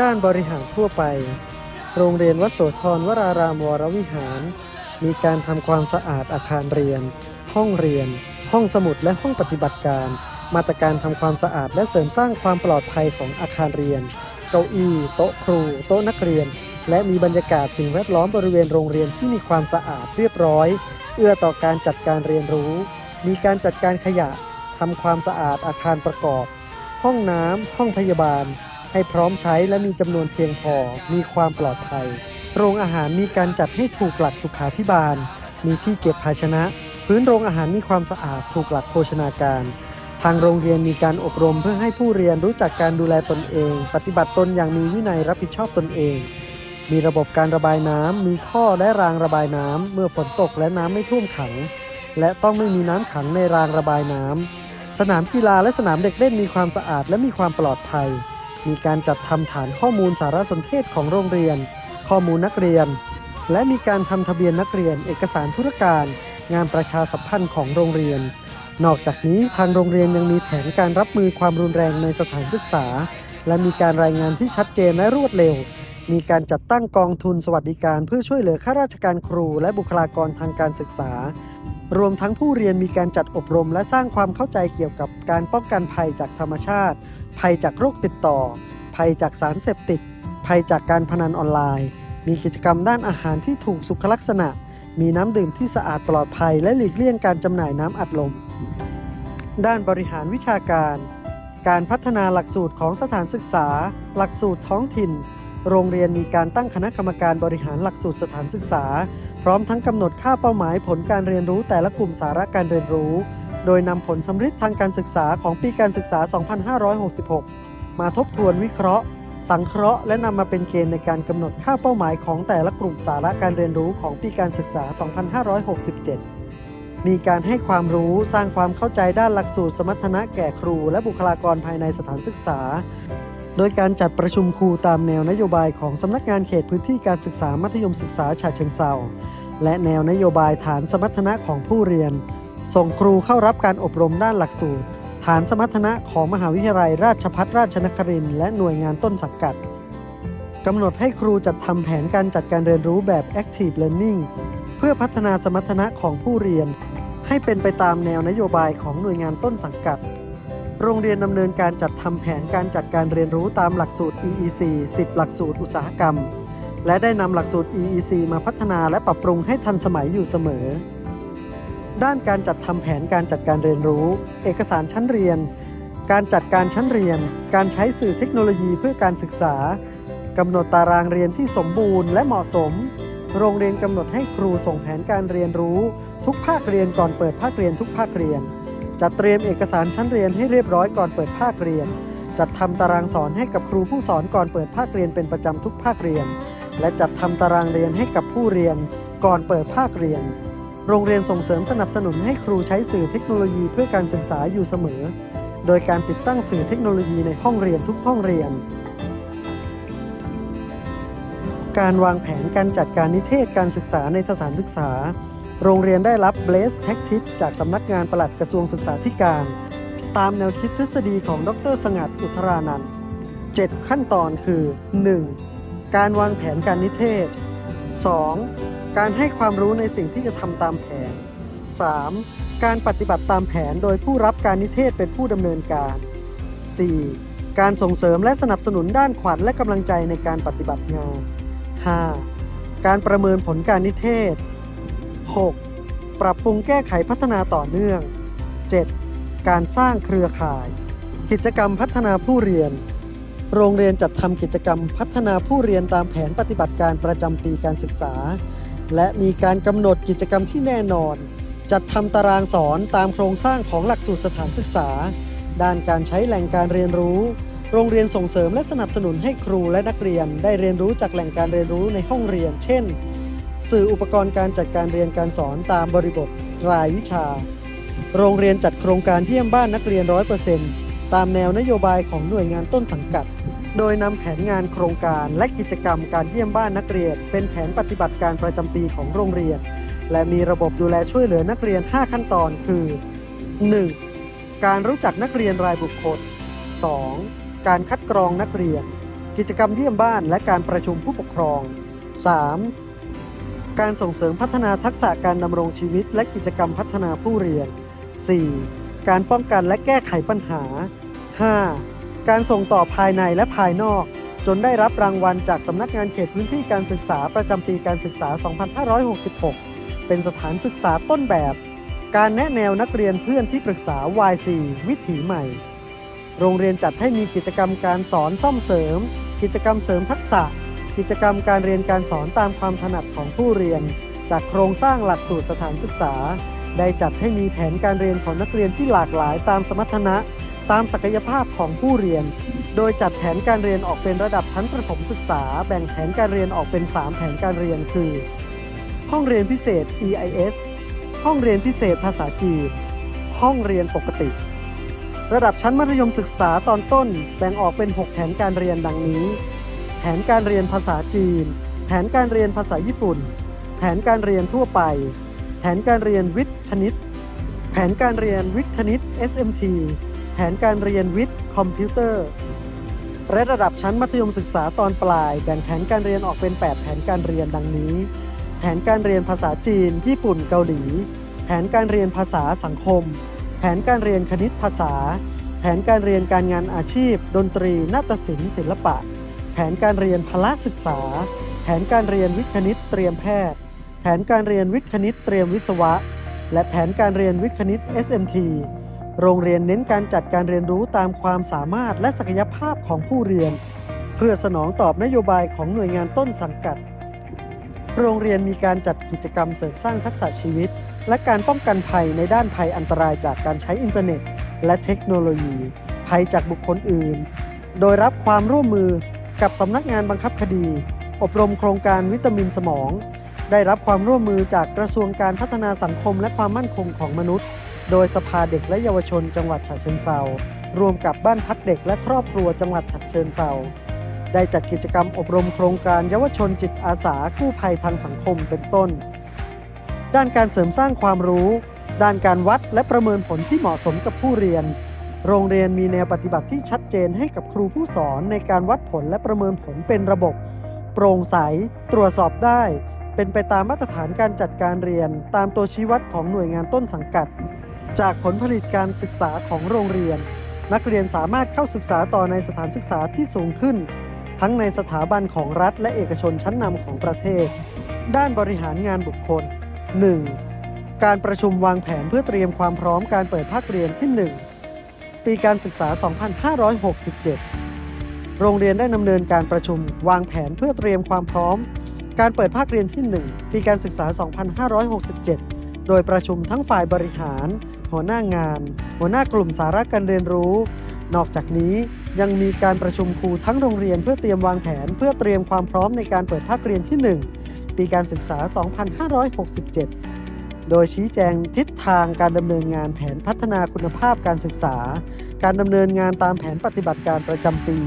ด้านบริหารทั่วไป โรงเรียนวัดโสธรวรารามวรวิหาร มีการทำความสะอาดอาคารเรียน ห้องเรียน ห้องสมุดและห้องปฏิบัติการ มาตรการทำความสะอาดและเสริมสร้างความปลอดภัยของอาคารเรียน เก้าอี้โต๊ะครู โต๊ะนักเรียน และมีบรรยากาศสิ่งแวดล้อมบริเวณโรงเรียนที่มีความสะอาดเรียบร้อย เอื้อต่อการจัดการเรียนรู้ มีการจัดการขยะทำความสะอาดอาคารประกอบ ห้องน้ำห้องพยาบาล ให้พร้อมใช้และมีจำนวนเพียงพอ มีความปลอดภัย โรงอาหารมีการจัดให้ถูกหลักสุขาพิบาล มีที่เก็บภาชนะ พื้นโรงอาหารมีความสะอาดถูกหลักโภชนาการ ทางโรงเรียนมีการอบรมเพื่อให้ผู้เรียนรู้จักการดูแลตนเอง ปฏิบัติตนอย่างมีวินัยรับผิดชอบตนเอง มีระบบการระบายน้ำ มีท่อและรางระบายน้ำ เมื่อฝนตกและน้ำไม่ท่วมขัง และต้องไม่มีน้ำขังในรางระบายน้ำสนามกีฬาและสนามเด็กเล่นมีความสะอาดและมีความปลอดภัย มีการจัดทำฐานข้อมูลสารสนเทศของโรงเรียน ข้อมูลนักเรียน และมีการทำทะเบียนนักเรียน เอกสารธุรการ งานประชาสัมพันธ์ของโรงเรียน นอกจากนี้ทางโรงเรียนยังมีแผนการรับมือความรุนแรงในสถานศึกษา และมีการรายงานที่ชัดเจนและรวดเร็ว มีการจัดตั้งกองทุนสวัสดิการเพื่อช่วยเหลือข้าราชการครู และบุคลากรทางการศึกษา รวมทั้งผู้เรียนมีการจัดอบรม และสร้างความเข้าใจเกี่ยวกับการป้องกันภัยจากธรรมชาติ ภัยจากโรคติดต่อ ภัยจากสารเสพติด ภัยจากการพนันออนไลน์ มีกิจกรรมด้านอาหารที่ถูกสุขลักษณะ มีน้ำดื่มที่สะอาดปลอดภัย และหลีกเลี่ยงการจำหน่ายน้ำอัดลม ด้านบริหารวิชาการ การพัฒนาหลักสูตรของสถานศึกษา หลักสูตรท้องถิ่น โรงเรียนมีการตั้งคณะกรรมการบริหารหลักสูตรสถานศึกษา พร้อมทั้งกำหนดค่าเป้าหมายผลการเรียนรู้แต่ละกลุ่มสาระการเรียนรู้ โดยนำผลสำฤทธิ์ทางการศึกษาของปีการศึกษา 2566 มาทบทวนวิเคราะห์ สังเคราะห์ และนำมาเป็นเกณฑ์ในการกำหนดค่าเป้าหมายของแต่ละกลุ่มสาระการเรียนรู้ของปีการศึกษา 2567มีการให้ความรู้สร้างความเข้าใจด้านหลักสูตรสมรรถนะแก่ครู และบุคลากรภายในสถานศึกษา โดยการจัดประชุมครูตามแนวนโยบายของสำนักงานเขตพื้นที่การศึกษามัธยมศึกษาฉะเชิงเทราและแนวนโยบายฐานสมรรถนะของผู้เรียน ส่งครูเข้ารับการอบรมด้านหลักสูตร ฐานสมรรถนะของมหาวิทยาลัยราชภัฏราชนครินทร์และหน่วยงานต้นสังกัดกำหนดให้ครูจัดทำแผนการจัดการเรียนรู้แบบ Active Learning เพื่อพัฒนาสมรรถนะของผู้เรียน ให้เป็นไปตามแนวนโยบายของหน่วยงานต้นสังกัด โรงเรียนดำเนินการจัดทำแผนการจัดการเรียนรู้ตามหลักสูตร EEC 10 หลักสูตรอุตสาหกรรม และได้นำหลักสูตร EEC มาพัฒนาและปรับปรุงให้ทันสมัยอยู่เสมอ ด้านการจัดทำแผนการจัดการเรียนรู้ เอกสารชั้นเรียน การจัดการชั้นเรียน การใช้สื่อเทคโนโลยีเพื่อการศึกษากำหนดตารางเรียนที่สมบูรณ์และเหมาะสม โรงเรียนกำหนดให้ครูส่งแผนการเรียนรู้ ทุกภาคเรียนก่อนเปิดภาคเรียนทุกภาคเรียน จัดเตรียมเอกสารชั้นเรียนให้เรียบร้อยก่อนเปิดภาคเรียน จัดทำตารางสอนให้กับครูผู้สอนก่อนเปิดภาคเรียนเป็นประจำทุกภาคเรียน และจัดทำตารางเรียนให้กับผู้เรียนก่อนเปิดภาคเรียน โรงเรียนส่งเสริมสนับสนุนให้ครูใช้สื่อเทคโนโลยีเพื่อการศึกษาอยู่เสมอ โดยการติดตั้งสื่อเทคโนโลยีในห้องเรียนทุกห้องเรียน การวางแผนการจัดการนิเทศการศึกษาในสถานศึกษา โรงเรียนได้รับ Blaze Practice จากสำนักงานปลัดกระทรวงศึกษาธิการ ตามแนวคิดทฤษฎีของดรสงัดอุทรานันท์7ขั้นตอนคือ 1. การวางแผนการนิเทศ 2. การให้ความรู้ในสิ่งที่จะทำตามแผน 3. การปฏิบัติตามแผนโดยผู้รับการนิเทศเป็นผู้ดำเนินการ 4. การส่งเสริมและสนับสนุนด้านขวัญและกำลังใจในการปฏิบัติงาน 5. การประเมินผลการนิเทศ 6. ปรับปรุงแก้ไขพัฒนาต่อเนื่อง 7. การสร้างเครือข่าย กิจกรรมพัฒนาผู้เรียน โรงเรียนจัดทำกิจกรรมพัฒนาผู้เรียนตามแผนปฏิบัติการประจำปีการศึกษา และมีการกำหนดกิจกรรมที่แน่นอน จัดทำตารางสอนตามโครงสร้างของหลักสูตรสถานศึกษา ด้านการใช้แหล่งการเรียนรู้ โรงเรียนส่งเสริมและสนับสนุนให้ครูและนักเรียน ได้เรียนรู้จากแหล่งการเรียนรู้ในห้องเรียน เช่น สื่ออุปกรณ์การจัดการเรียนการสอนตามบริบทรายวิชา โรงเรียนจัดโครงการเยี่ยมบ้านนักเรียน100%ตามแนวนโยบายของหน่วยงานต้นสังกัด โดยนำแผนงานโครงการและกิจกรรมการเยี่ยมบ้านนักเรียน เป็นแผนปฏิบัติการประจำปีของโรงเรียน และมีระบบดูแลช่วยเหลือนักเรียน 5 ขั้นตอนคือ 1. การรู้จักนักเรียนรายบุคคล 2. การคัดกรองนักเรียน กิจกรรมเยี่ยมบ้านและการประชุมผู้ปกครอง 3. การส่งเสริมพัฒนาทักษะการดำรงชีวิต และกิจกรรมพัฒนาผู้เรียน 4. การป้องกันและแก้ไขปัญหา 5. การส่งต่อภายในและภายนอก จนได้รับรางวัลจากสำนักงานเขตพื้นที่การศึกษาประจำปีการศึกษา 2566 เป็นสถานศึกษาต้นแบบ การแนะแนวนักเรียนเพื่อนที่ปรึกษา YC วิถีใหม่ โรงเรียนจัดให้มีกิจกรรมการสอนซ่อมเสริม กิจกรรมเสริมทักษะ กิจกรรมการเรียนการสอนตามความถนัดของผู้เรียน จากโครงสร้างหลักสูตรสถานศึกษา ได้จัดให้มีแผนการเรียนของนักเรียนที่หลากหลายตามสมรรถนะ ตามศักยภาพของผู้เรียน โดยจัดแผนการเรียนออกเป็นระดับชั้นประถมศึกษา แบ่งแผนการเรียนออกเป็น 3 แผนการเรียนคือ ห้องเรียนพิเศษ EIS ห้องเรียนพิเศษภาษาจีน ห้องเรียนปกติ ระดับชั้นมัธยมศึกษาตอนต้น แบ่งออกเป็น 6 แผนการเรียนดังนี้ แผนการเรียนภาษาจีน แผนการเรียนภาษาญี่ปุ่น แผนการเรียนทั่วไป แผนการเรียนวิทย์คณิต แผนการเรียนวิทย์คณิต SMT แผนการเรียนวิทย์คอมพิวเตอร์และระดับชั้นมัธยมศึกษาตอนปลายแบ่งแผนการเรียนออกเป็น 8 แผนการเรียนดังนี้ แผนการเรียนภาษาจีน ญี่ปุ่นเกาหลี แผนการเรียนภาษาสังคม แผนการเรียนคณิตภาษา แผนการเรียนการงานอาชีพ ดนตรีนาฏศิลป์ศิลปะ แผนการเรียนพละศึกษา แผนการเรียนวิทย์คณิตเตรียมแพทย์ แผนการเรียนวิทย์คณิตเตรียมวิศวะ และแผนการเรียนวิทย์คณิต SMT โรงเรียนเน้นการจัดการเรียนรู้ตามความสามารถและศักยภาพของผู้เรียน เพื่อสนองตอบนโยบายของหน่วยงานต้นสังกัด โรงเรียนมีการจัดกิจกรรมเสริมสร้างทักษะชีวิต และการป้องกันภัยในด้านภัยอันตรายจากการใช้อินเทอร์เน็ต และเทคโนโลยี ภัยจากบุคคลอื่น โดยรับความร่วมมือ กับสำนักงานบังคับคดี อบรมโครงการวิตามินสมอง ได้รับความร่วมมือจากกระทรวงการพัฒนาสังคมและความมั่นคงของมนุษย์ โดยสภาเด็กและเยาวชนจังหวัดฉะเชิงเซารวมกับบ้านพักเด็กและครอบครัวจังหวัดฉะเชิงเซาได้จัดกิจกรรมอบรมโครงการเยาวชนจิตอาสากู้ภัยทางสังคมเป็นต้น ด้านการเสริมสร้างความรู้ ด้านการวัดและประเมินผลที่เหมาะสมกับผู้เรียน โรงเรียนมีแนวปฏิบัติที่ชัดเจนให้กับครูผู้สอนในการวัดผลและประเมินผลเป็นระบบ โปร่งใส ตรวจสอบได้ เป็นไปตามมาตรฐานการจัดการเรียน ตามตัวชี้วัดของหน่วยงานต้นสังกัด จากผลผลิตการศึกษาของโรงเรียน นักเรียนสามารถเข้าศึกษาต่อในสถานศึกษาที่สูงขึ้น ทั้งในสถาบันของรัฐ และเอกชนชั้นนำของประเทศ ด้านบริหารงานบุคคล 1. การประชุมวางแผนเพื่อเตรียมความพร้อมการเปิดภาคเรียนที่ 1 ปีการศึกษา 2567 โรงเรียนได้ดำเนินการประชุมวางแผนเพื่อเตรียมความพร้อม การเปิดภาคเรียนที่ 1 ปีการศึกษา 2567 โดยประชุมทั้งฝ่ายบริหาร หัวหน้างาน หัวหน้ากลุ่มสาระการเรียนรู้ นอกจากนี้ยังมีการประชุมครูทั้งโรงเรียนเพื่อเตรียมวางแผน เพื่อเตรียมความพร้อมในการเปิดภาคเรียนที่ 1 ปีการศึกษา 2567 โดยชี้แจงทิศทางการดำเนินงานแผนพัฒนาคุณภาพการศึกษา การดำเนินงานตามแผนปฏิบัติการประจำปี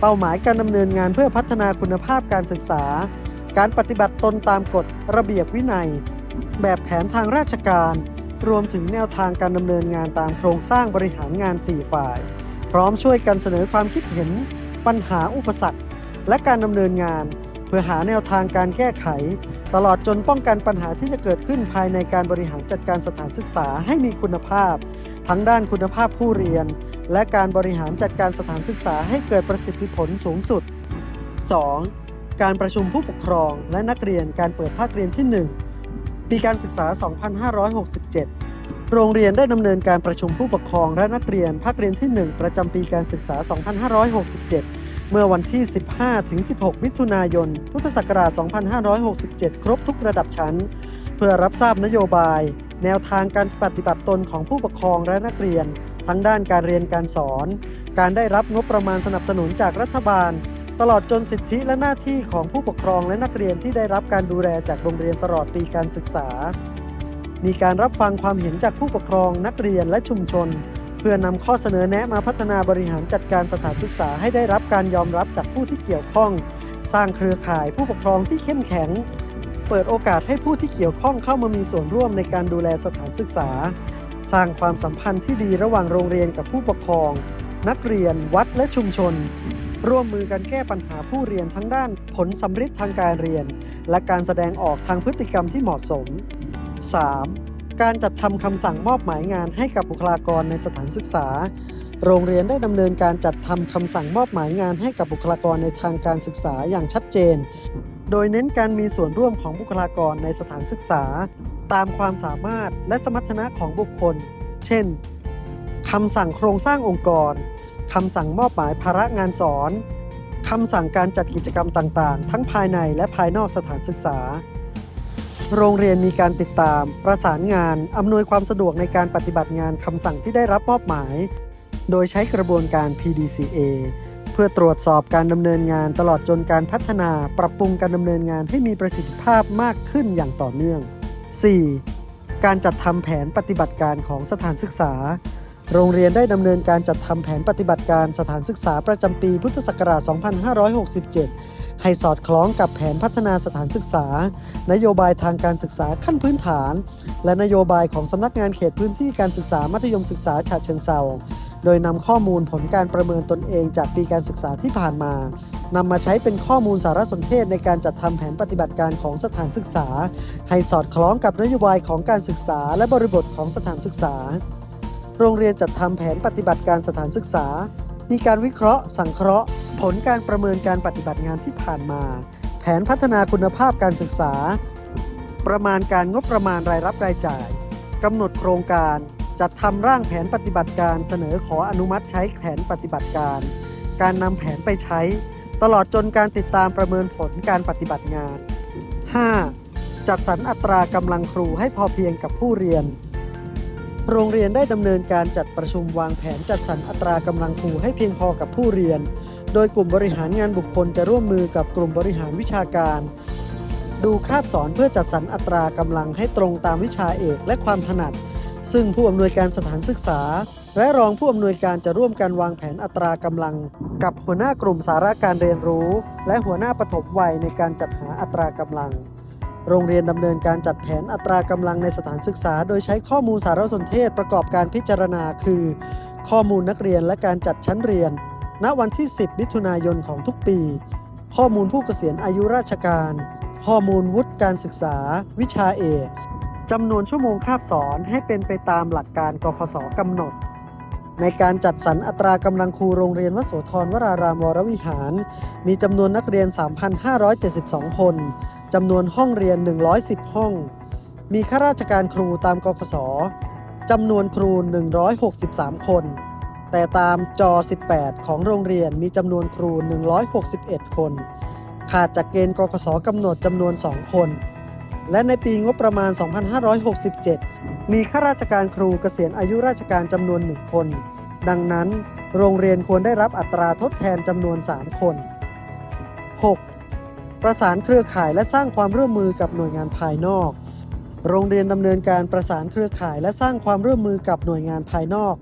เป้าหมายการดำเนินงานเพื่อพัฒนาคุณภาพการศึกษา การปฏิบัติตนตามกฎระเบียบวินัย แบบแผนทางราชการ รวมถึงแนวทางการดำเนินงานตามโครงสร้างบริหารงาน 4 ฝ่าย พร้อมช่วยกันเสนอความคิดเห็น ปัญหาอุปสรรค และการดำเนินงาน พื่อหาแนวทางการแก้ไข ตลอดจนป้องกันปัญหาที่จะเกิดขึ้นภายในการบริหารจัดการสถานศึกษาให้มีคุณภาพ ทั้งด้านคุณภาพผู้เรียน และการบริหารจัดการสถานศึกษาให้เกิดประสิทธิผลสูงสุด 2. การประชุมผู้ปกครองและนักเรียนการเปิดภาคเรียนที่ 1 ปีการศึกษา 2567 โรงเรียนได้ดำเนินการประชุมผู้ปกครองและนักเรียนภาคเรียนที่ 1 ประจำปีการศึกษา 2567 เมื่อวันที่ 15-16 มิถุนายน พุทธศักราช 2567 ครบทุกระดับชั้น เพื่อรับทราบนโยบาย แนวทางการปฏิบัติตนของผู้ปกครองและนักเรียน ทั้งด้านการเรียนการสอน การได้รับงบประมาณสนับสนุนจากรัฐบาล ตลอดจนสิทธิและหน้าที่ของผู้ปกครองและนักเรียนที่ได้รับการดูแลจากโรงเรียนตลอดปีการศึกษา มีการรับฟังความเห็นจากผู้ปกครองนักเรียนและชุมชน เพื่อนำข้อเสนอแนะมาพัฒนาบริหารจัดการสถานศึกษาให้ได้รับการยอมรับจากผู้ที่เกี่ยวข้อง สร้างเครือข่ายผู้ปกครองที่เข้มแข็ง เปิดโอกาสให้ผู้ที่เกี่ยวข้องเข้ามามีส่วนร่วมในการดูแลสถานศึกษา สร้างความสัมพันธ์ที่ดีระหว่างโรงเรียนกับผู้ปกครอง นักเรียน วัดและชุมชน ร่วมมือกันแก้ปัญหาผู้เรียนทั้งด้านผลสำฤทธิ์ทางการเรียน และการแสดงออกทางพฤติกรรมที่เหมาะสม 3. การจัดทำคำสั่งมอบหมายงานให้กับบุคลากรในสถานศึกษา โรงเรียนได้ดำเนินการจัดทำคำสั่งมอบหมายงานให้กับบุคลากรในทางการศึกษาอย่างชัดเจน โดยเน้นการมีส่วนร่วมของบุคลากรในสถานศึกษา ตามความสามารถและสมรรถนะของบุคคล เช่นคำสั่งโครงสร้างองค์กรคำสั่งมอบหมายภาระงานสอนคำสั่งการจัดกิจกรรมต่าง ๆ ทั้งภายในและภายนอกสถานศึกษา โรงเรียนมีการติดตาม ประสานงาน อำนวยความสะดวกในการปฏิบัติงานคำสั่งที่ได้รับมอบหมาย โดยใช้กระบวนการ PDCA เพื่อตรวจสอบการดำเนินงานตลอดจนการพัฒนาปรับปรุงการดำเนินงานให้มีประสิทธิภาพมากขึ้นอย่างต่อเนื่อง 4. การจัดทำแผนปฏิบัติการของสถานศึกษา โรงเรียนได้ดำเนินการจัดทำแผนปฏิบัติการสถานศึกษาประจำปีพุทธศักราช 2567 ให้สอดคล้องกับแผนพัฒนาสถานศึกษา นโยบายทางการศึกษาขั้นพื้นฐาน และนโยบายของสำนักงานเขตพื้นที่การศึกษามัธยมศึกษาฉะเชิงเทราโดยนำข้อมูลผลการประเมินตนเองจากปีการศึกษาที่ผ่านมานำมาใช้เป็นข้อมูลสารสนเทศในการจัดทำแผนปฏิบัติการของสถานศึกษา ให้สอดคล้องกับนโยบายของการศึกษาและบริบทของสถานศึกษา โรงเรียนจัดทำแผนปฏิบัติการสถานศึกษา มีการวิเคราะห์ สังเคราะห์ ผลการประเมินการปฏิบัติงานที่ผ่านมา แผนพัฒนาคุณภาพการศึกษา ประมาณการงบประมาณรายรับรายจ่ายกำหนดโครงการ จัดทำร่างแผนปฏิบัติการเสนอขออนุมัติใช้แผนปฏิบัติการ การนำแผนไปใช้ ตลอดจนการติดตามประเมินผลการปฏิบัติงาน 5. จัดสรรอัตรากำลังครูให้พอเพียงกับผู้เรียน โรงเรียนได้ดำเนินการจัดประชุมวางแผนจัดสรรอัตรากำลังครูให้เพียงพอกับผู้เรียน โดยกลุ่มบริหารงานบุคคลจะร่วมมือกับกลุ่มบริหารวิชาการ ดูคาบสอนเพื่อจัดสรรอัตรากำลังให้ตรงตามวิชาเอกและความถนัด ซึ่งผู้อำนวยการสถานศึกษา และรองผู้อำนวยการจะร่วมกันวางแผนอัตรากำลัง กับหัวหน้ากลุ่มสาระการเรียนรู้ และหัวหน้าปฐมวัยในการจัดหาอัตรากำลัง โรงเรียนดำเนินการจัดแผนอัตรากำลังในสถานศึกษา โดยใช้ข้อมูลสารสนเทศประกอบการพิจารณา คือ ข้อมูลนักเรียนและการจัดชั้นเรียน ณวันที่ 10 มิถุนายนของทุกปี ข้อมูลผู้เกษียณอายุราชการ ข้อมูลวุฒิการศึกษา วิชาเอกจำนวนชั่วโมงคาบสอนให้เป็นไปตามหลักการกพศกำหนด ในการจัดสรรอัตรากำลังครูโรงเรียนวโสธรวรารามวรวิหาร มีจำนวนนักเรียน 3,572 คนจำนวนห้องเรียน 110 ห้อง มีข้าราชการครูตามกพศจำนวนครู 163 คน แต่ตามจอ 18 ของโรงเรียนมีจำนวนครู 161 คน ขาดจากเกณฑ์กกสกำหนดจำนวน 2 คน และในปีงบประมาณ 2567 มีข้าราชการครูเกษียณอายุราชการจำนวน1คน ดังนั้น โรงเรียนควรได้รับอัตราทดแทนจำนวน 3 คน 6. ประสานเครือข่ายและสร้างความร่วมมือกับหน่วยงานภายนอก โรงเรียนดำเนินการประสานเครือข่ายและสร้างความร่วมมือกับหน่วยงานภายนอก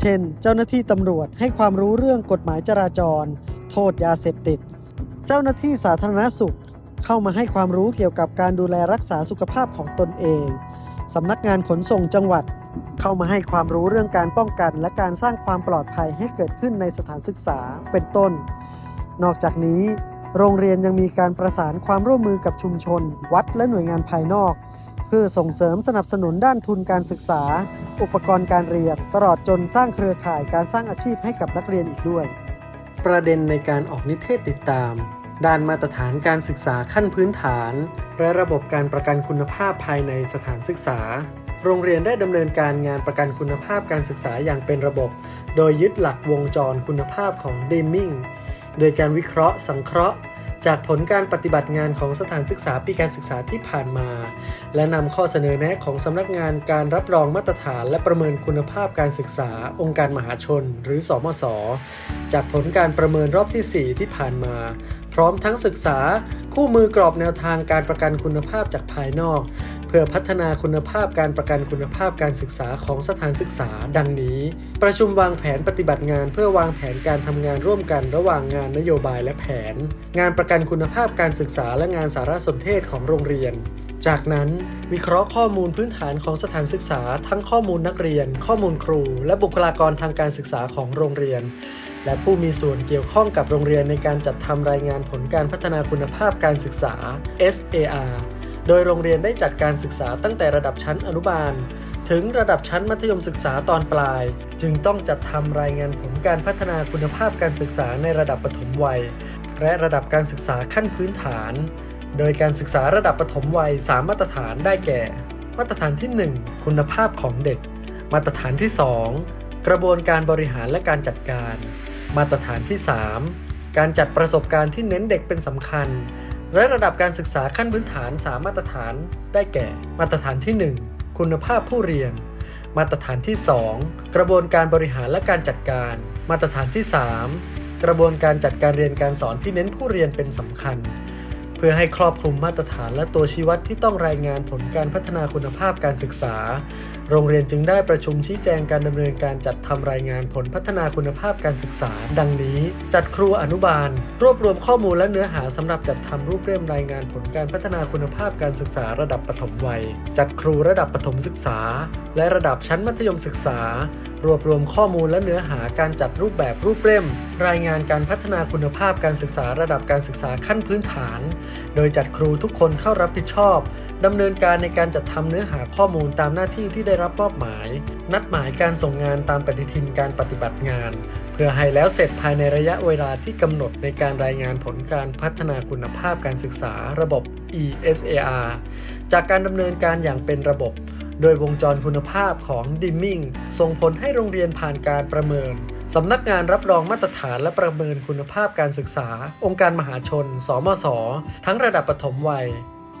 เช่น เจ้าหน้าที่ตำรวจให้ความรู้เรื่องกฎหมายจราจร โทษยาเสพติด เจ้าหน้าที่สาธารณสุข เข้ามาให้ความรู้เกี่ยวกับการดูแลรักษาสุขภาพของตนเองสำนักงานขนส่งจังหวัด เข้ามาให้ความรู้เรื่องการป้องกัน และการสร้างความปลอดภัยให้เกิดขึ้นในสถานศึกษาเป็นต้น นอกจากนี้ โรงเรียนยังมีการประสานความร่วมมือกับชุมชน วัดและหน่วยงานภายนอก เพื่อส่งเสริมสนับสนุนด้านทุนการศึกษา อุปกรณ์การเรียน ตลอดจนสร้างเครือข่ายการสร้างอาชีพให้กับนักเรียนอีกด้วย ประเด็นในการออกนิเทศติดตาม ด้านมาตรฐานการศึกษาขั้นพื้นฐาน และระบบการประกันคุณภาพภายในสถานศึกษา โรงเรียนได้ดำเนินการงานประกันคุณภาพการศึกษาอย่างเป็นระบบ โดยยึดหลักวงจรคุณภาพของ Deming โดยการวิเคราะห์ สังเคราะห์ จากผลการปฏิบัติงานของสถานศึกษาปีการศึกษาที่ผ่านมา และนำข้อเสนอแนะของสำนักงานการรับรองมาตรฐาน และประเมินคุณภาพการศึกษา องค์การมหาชน หรือสอมศจากผลการประเมินรอบที่ 4 ที่ผ่านมา พร้อมทั้งศึกษา คู่มือกรอบแนวทางการประกันคุณภาพจากภายนอก เพื่อพัฒนาคุณภาพการประกันคุณภาพการศึกษาของสถานศึกษา ดังนี้ ประชุมวางแผนปฏิบัติงาน เพื่อวางแผนการทำงานร่วมกันระหว่างงานนโยบายและแผน งานประกันคุณภาพการศึกษาและงานสารสนเทศของโรงเรียนจากนั้นวิเคราะห์ข้อมูลพื้นฐานของสถานศึกษา ทั้งข้อมูลนักเรียน ข้อมูลครู และบุคลากรทางการศึกษาของโรงเรียน และผู้มีส่วนเกี่ยวข้องกับโรงเรียนในการจัดทำรายงานผลการพัฒนาคุณภาพการศึกษา SAR โดยโรงเรียนได้จัดการศึกษาตั้งแต่ระดับชั้นอนุบาล ถึงระดับชั้นมัธยมศึกษาตอนปลาย จึงต้องจัดทำรายงานผลการพัฒนาคุณภาพการศึกษาในระดับปฐมวัย และระดับการศึกษาขั้นพื้นฐาน โดยการศึกษาระดับปฐมวัย 3 มาตรฐานได้แก่ มาตรฐานที่ 1 คุณภาพของเด็ก มาตรฐานที่ 2 กระบวนการบริหารและการจัดการ มาตรฐานที่ 3 การจัดประสบการณ์ที่เน้นเด็กเป็นสำคัญ และระดับการศึกษาขั้นพื้นฐาน3มาตรฐานได้แก่ มาตรฐานที่ 1 คุณภาพผู้เรียน มาตรฐานที่ 2 กระบวนการบริหารและการจัดการ มาตรฐานที่ 3 กระบวนการจัดการเรียนการสอนที่เน้นผู้เรียนเป็นสำคัญ เพื่อให้ครอบคลุมมาตรฐานและตัวชี้วัดที่ต้องรายงานผลการพัฒนาคุณภาพการศึกษา โรงเรียนจึงได้ประชุมชี้แจงการดำเนินการจัดทำรายงานผลพัฒนาคุณภาพการศึกษา ดังนี้ จัดครูอนุบาล รวบรวมข้อมูลและเนื้อหาสำหรับจัดทำรูปเล่มรายงานผลการพัฒนาคุณภาพการศึกษาระดับปฐมวัย จัดครูระดับปฐมศึกษา และระดับชั้นมัธยมศึกษา รวบรวมข้อมูลและเนื้อหาการจัดรูปแบบรูปเล่ม รายงานการพัฒนาคุณภาพการศึกษาระดับการศึกษาขั้นพื้นฐาน โดยจัดครูทุกคนเข้ารับผิดชอบดำเนินการในการจัดทำเนื้อหาข้อมูลตามหน้าที่ที่ได้รับมอบหมาย นัดหมายการส่งงานตามปฏิทินการปฏิบัติงาน เพื่อให้แล้วเสร็จภายในระยะเวลาที่กำหนดในการรายงานผลการพัฒนาคุณภาพการศึกษาระบบ ESAR จากการดำเนินการอย่างเป็นระบบ โดยวงจรคุณภาพของดิมมิงส่งผลให้โรงเรียนผ่านการประเมินสำนักงานรับรองมาตรฐานและประเมินคุณภาพการศึกษา องค์การมหาชน สมศทั้งระดับปฐมวัย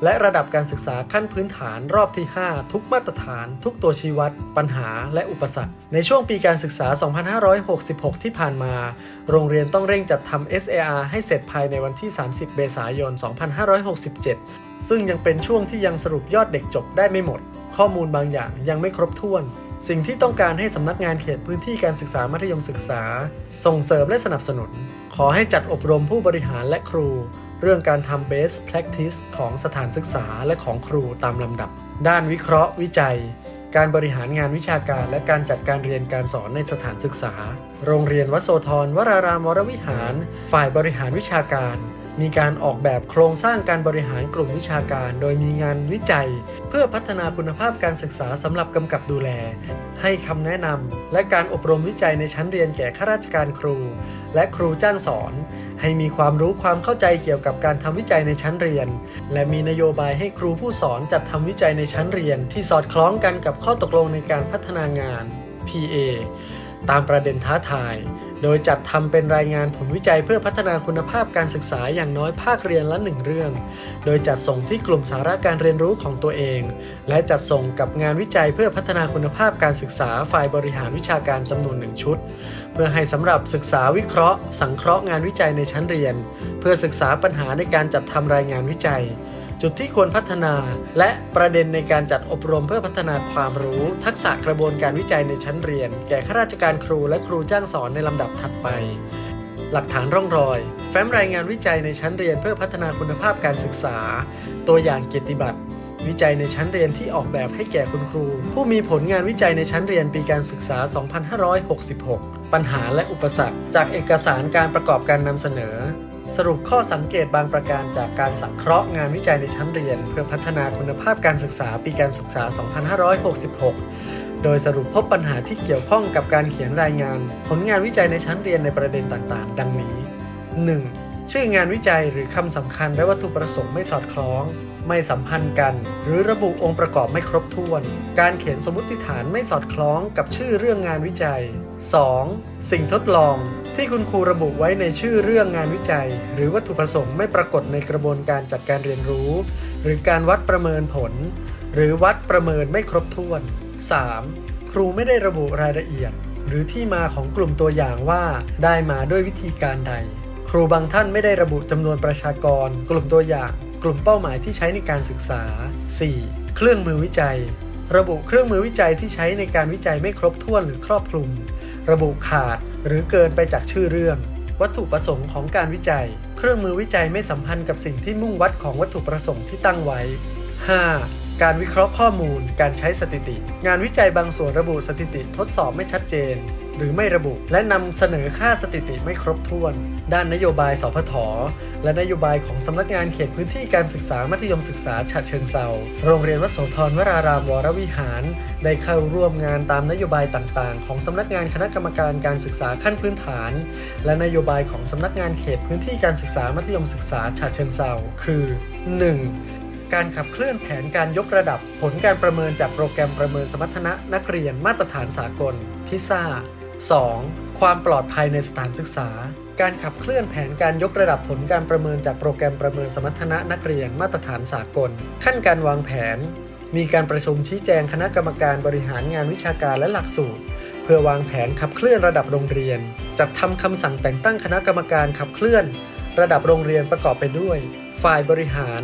และระดับการศึกษาขั้นพื้นฐานรอบที่ 5 ทุกมาตรฐาน ทุกตัวชี้วัด ปัญหา และอุปสรรค ในช่วงปีการศึกษา 2566 ที่ผ่านมา โรงเรียนต้องเร่งจัดทำ SAR ให้เสร็จภายในวันที่ 30 เมษายน 2567 ซึ่งยังเป็นช่วงที่ยังสรุปยอดเด็กจบได้ไม่หมด ข้อมูลบางอย่างยังไม่ครบถ้วน สิ่งที่ต้องการให้สำนักงานเขตพื้นที่การศึกษามัธยมศึกษา ส่งเสริมและสนับสนุน ขอให้จัดอบรมผู้บริหารและครู เรื่องการทำ best practice ของสถานศึกษาและของครูตามลำดับ ด้านวิเคราะห์ วิจัย การบริหารงานวิชาการและการจัดการเรียนการสอนในสถานศึกษา โรงเรียนวัดโสธรวรารามวรวิหาร ฝ่ายบริหารวิชาการ มีการออกแบบโครงสร้างการบริหารกลุ่มวิชาการ โดยมีงานวิจัย เพื่อพัฒนาคุณภาพการศึกษาสำหรับกำกับดูแล ให้คำแนะนำและการอบรมวิจัยในชั้นเรียนแก่ข้าราชการครู และครูจ้างสอน ให้มีความรู้ความเข้าใจเกี่ยวกับการทำวิจัยในชั้นเรียน และมีนโยบายให้ครูผู้สอนจัดทำวิจัยในชั้นเรียน ที่สอดคล้องกันกับข้อตกลงในการพัฒนางาน PA ตามประเด็นท้าทาย โดยจัดทำเป็นรายงานผลวิจัยเพื่อพัฒนาคุณภาพการศึกษาอย่างน้อยภาคเรียนละหนึ่งเรื่อง โดยจัดส่งที่กลุ่มสาระการเรียนรู้ของตัวเอง และจัดส่งกับงานวิจัยเพื่อพัฒนาคุณภาพการศึกษาฝ่ายบริหารวิชาการจำนวนหนึ่งชุด เพื่อให้สำหรับศึกษาวิเคราะห์ สังเคราะห์งานวิจัยในชั้นเรียน เพื่อศึกษาปัญหาในการจัดทำรายงานวิจัย จุดที่ควรพัฒนา และประเด็นในการจัดอบรมเพื่อพัฒนาความรู้ ทักษะกระบวนการวิจัยในชั้นเรียน แก่ข้าราชการครูและครูจ้างสอนในลำดับถัดไป หลักฐานร่องรอย แฟ้มรายงานวิจัยในชั้นเรียนเพื่อพัฒนาคุณภาพการศึกษา ตัวอย่างเกียรติบัตรวิจัยในชั้นเรียนที่ออกแบบให้แก่คุณครู ผู้มีผลงานวิจัยในชั้นเรียนปีการศึกษา 2566 ปัญหาและอุปสรรค จากเอกสารการประกอบการนำเสนอ สรุปข้อสังเกตบางประการจากการสังเคราะห์งานวิจัยในชั้นเรียน เพื่อพัฒนาคุณภาพการศึกษาปีการศึกษา 2566 โดยสรุปพบปัญหาที่เกี่ยวข้องกับการเขียนรายงาน ผลงานวิจัยในชั้นเรียนในประเด็นต่างๆ ดังนี้ 1. ชื่องานวิจัยหรือคำสำคัญและวัตถุประสงค์ไม่สอดคล้อง ไม่สัมพันธ์กัน หรือระบุองค์ประกอบไม่ครบถ้วน การเขียนสมมติฐานไม่สอดคล้องกับชื่อเรื่องงานวิจัย 2. สิ่งทดลองที่คุณครูระบุไว้ในชื่อเรื่องงานวิจัย หรือวัตถุประสงค์ไม่ปรากฏในกระบวนการจัดการเรียนรู้ หรือการวัดประเมินผล หรือวัดประเมินไม่ครบถ้วน 3. ครูไม่ได้ระบุรายละเอียด หรือที่มาของกลุ่มตัวอย่างว่าได้มาด้วยวิธีการใด ครูบางท่านไม่ได้ระบุจำนวนประชากร กลุ่มตัวอย่าง กลุ่มเป้าหมายที่ใช้ในการศึกษา 4. เครื่องมือวิจัย ระบุเครื่องมือวิจัยที่ใช้ในการวิจัยไม่ครบถ้วนหรือครอบคลุม ระบุขาดหรือเกินไปจากชื่อเรื่อง วัตถุประสงค์ของการวิจัย เครื่องมือวิจัยไม่สัมพันธ์กับสิ่งที่มุ่งวัดของวัตถุประสงค์ที่ตั้งไว้ 5. การวิเคราะห์ข้อมูล การใช้สถิติ งานวิจัยบางส่วนระบุสถิติทดสอบไม่ชัดเจน หรือไม่ระบุ และนำเสนอค่าสถิติไม่ครบถ้วน ด้านนโยบายสพทและนโยบายของสำนักงานเขตพื้นที่การศึกษามัธยมศึกษาฉะเชิงเซาโรงเรียนวัดโสธรวรารามวรวิหาร ได้เข้าร่วมงานตามนโยบายต่างๆ ของสำนักงานคณะกรรมการการศึกษาขั้นพื้นฐาน และนโยบายของสำนักงานเขตพื้นที่การศึกษามัธยมศึกษาฉะเชิงเซาคือ 1. การขับเคลื่อนแผนการยกระดับ ผลการประเมินจากโปรแกรมประเมินสมรรถนะนักเรียนมาตรฐานสากล พิซ่า 2. ความปลอดภัยในสถานศึกษา การขับเคลื่อนแผนการยกระดับผลการประเมินจากโปรแกรมประเมินสมรรถนะนักเรียนมาตรฐานสากล ขั้นการวางแผน มีการประชุมชี้แจงคณะกรรมการบริหารงานวิชาการและหลักสูตร เพื่อวางแผนขับเคลื่อนระดับโรงเรียน จัดทำคำสั่งแต่งตั้งคณะกรรมการขับเคลื่อน ระดับโรงเรียนประกอบไปด้วย ฝ่ายบริหาร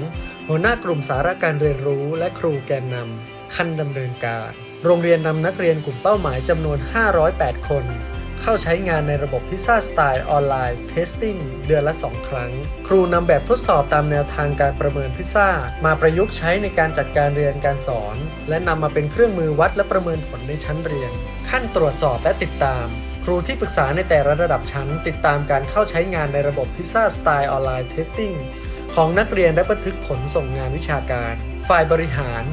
หัวหน้ากลุ่มสาระการเรียนรู้ และครูแกนนำขั้นดำเนินการ โรงเรียนนำนักเรียนกลุ่มเป้าหมายจำนวน 508 คน เข้าใช้งานในระบบพิซซ่าสไตล์ออนไลน์เทสติ้งเดือนละ 2 ครั้ง ครูนำแบบทดสอบตามแนวทางการประเมินพิซซ่า มาประยุกต์ใช้ในการจัดการเรียนการสอน และนำมาเป็นเครื่องมือวัดและประเมินผลในชั้นเรียน ขั้นตรวจสอบและติดตามครูที่ปรึกษาในแต่ละระดับชั้น ติดตามการเข้าใช้งานในระบบพิซซ่าสไตล์ออนไลน์เทสติ้งของนักเรียนและบันทึกผลส่งงานวิชาการ ฝ่ายบริหาร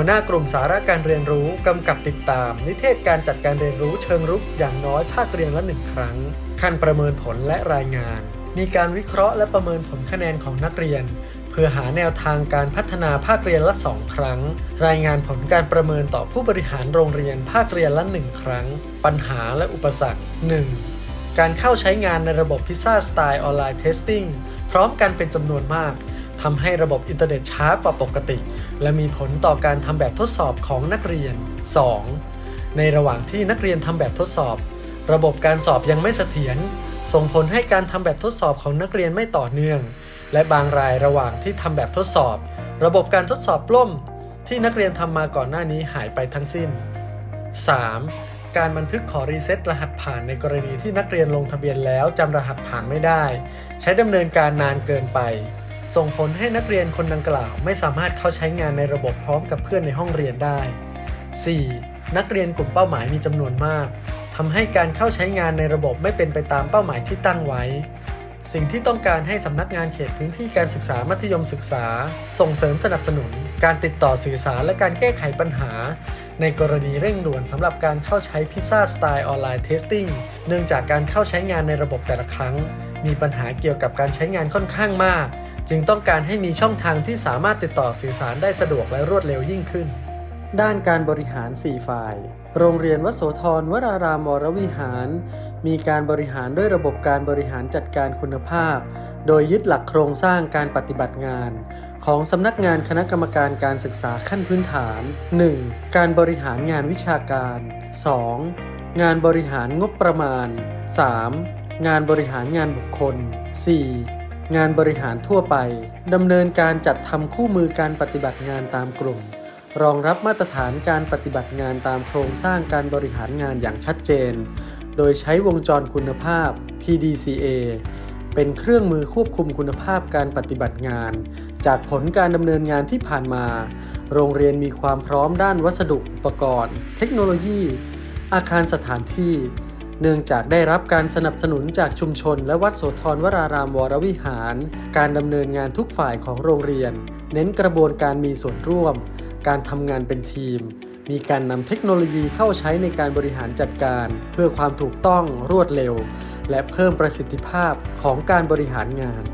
หัวหน้ากลุ่มสาระการเรียนรู้ กำกับติดตาม นิเทศการจัดการเรียนรู้เชิงรุกอย่างน้อยภาคเรียนละหนึ่งครั้งขั้นประเมินผลและรายงาน มีการวิเคราะห์และประเมินผลคะแนนของนักเรียน เพื่อหาแนวทางการพัฒนาภาคเรียนละ2ครั้ง รายงานผลการประเมินต่อผู้บริหารโรงเรียนภาคเรียนละ1ครั้ง ปัญหาและอุปสรรค 1. การเข้าใช้งานในระบบพิซซ่าสไตล์ออนไลน์เทสติ้งพร้อมกันเป็นจำนวนมาก ทำให้ระบบอินเทอร์เน็ตช้ากว่าปกติ และมีผลต่อการทำแบบทดสอบของนักเรียน 2. ในระหว่างที่นักเรียนทำแบบทดสอบ ระบบการสอบยังไม่เสถียรส่งผลให้การทำแบบทดสอบของนักเรียนไม่ต่อเนื่อง และบางรายระหว่างที่ทำแบบทดสอบ ระบบการทดสอบล่ม ที่นักเรียนทำมาก่อนหน้านี้หายไปทั้งสิ้น 3. การบันทึกขอรีเซ็ตรหัสผ่านในกรณีที่นักเรียนลงทะเบียนแล้วจำรหัสผ่านไม่ได้ ใช้ดำเนินการนานเกินไป ส่งผลให้นักเรียนคนดังกล่าวไม่สามารถเข้าใช้งานในระบบพร้อมกับเพื่อนในห้องเรียนได้ 4. นักเรียนกลุ่มเป้าหมายมีจำนวนมากทำให้การเข้าใช้งานในระบบไม่เป็นไปตามเป้าหมายที่ตั้งไว้ สิ่งที่ต้องการให้สำนักงานเขตพื้นที่การศึกษามัธยมศึกษา ส่งเสริมสนับสนุน การติดต่อสื่อสารและการแก้ไขปัญหา ในกรณีเร่งด่วนสำหรับการเข้าใช้พิซซ่าสไตล์ออนไลน์เทสติ้งเนื่องจากการเข้าใช้งานในระบบแต่ละครั้ง มีปัญหาเกี่ยวกับการใช้งานค่อนข้างมาก จึงต้องการให้มีช่องทางที่สามารถติดต่อสื่อสารได้สะดวกและรวดเร็วยิ่งขึ้น ด้านการบริหาร 4 ฝ่าย โรงเรียนวโสธรวรารามวรวิหาร มีการบริหารด้วยระบบการบริหารจัดการคุณภาพ โดยยึดหลักโครงสร้างการปฏิบัติงาน ของสำนักงานคณะกรรมการการศึกษาขั้นพื้นฐาน 1. การบริหารงานวิชาการ 2. งานบริหารงบประมาณ 3. งานบริหารงานบุคคล 4. งานบริหารทั่วไปดำเนินการจัดทำคู่มือการปฏิบัติงานตามกลุ่ม รองรับมาตรฐานการปฏิบัติงานตามโครงสร้างการบริหารงานอย่างชัดเจน โดยใช้วงจรคุณภาพ PDCA เป็นเครื่องมือควบคุมคุณภาพการปฏิบัติงาน จากผลการดำเนินงานที่ผ่านมา โรงเรียนมีความพร้อมด้านวัสดุอุปกรณ์ เทคโนโลยี อาคารสถานที่ เนื่องจากได้รับการสนับสนุนจากชุมชน และวัดโสธรวรารามวรวิหาร การดำเนินงานทุกฝ่ายของโรงเรียน เน้นกระบวนการมีส่วนร่วม การทำงานเป็นทีม มีการนำเทคโนโลยีเข้าใช้ในการบริหารจัดการ เพื่อความถูกต้องรวดเร็ว และเพิ่มประสิทธิภาพของการบริหารงาน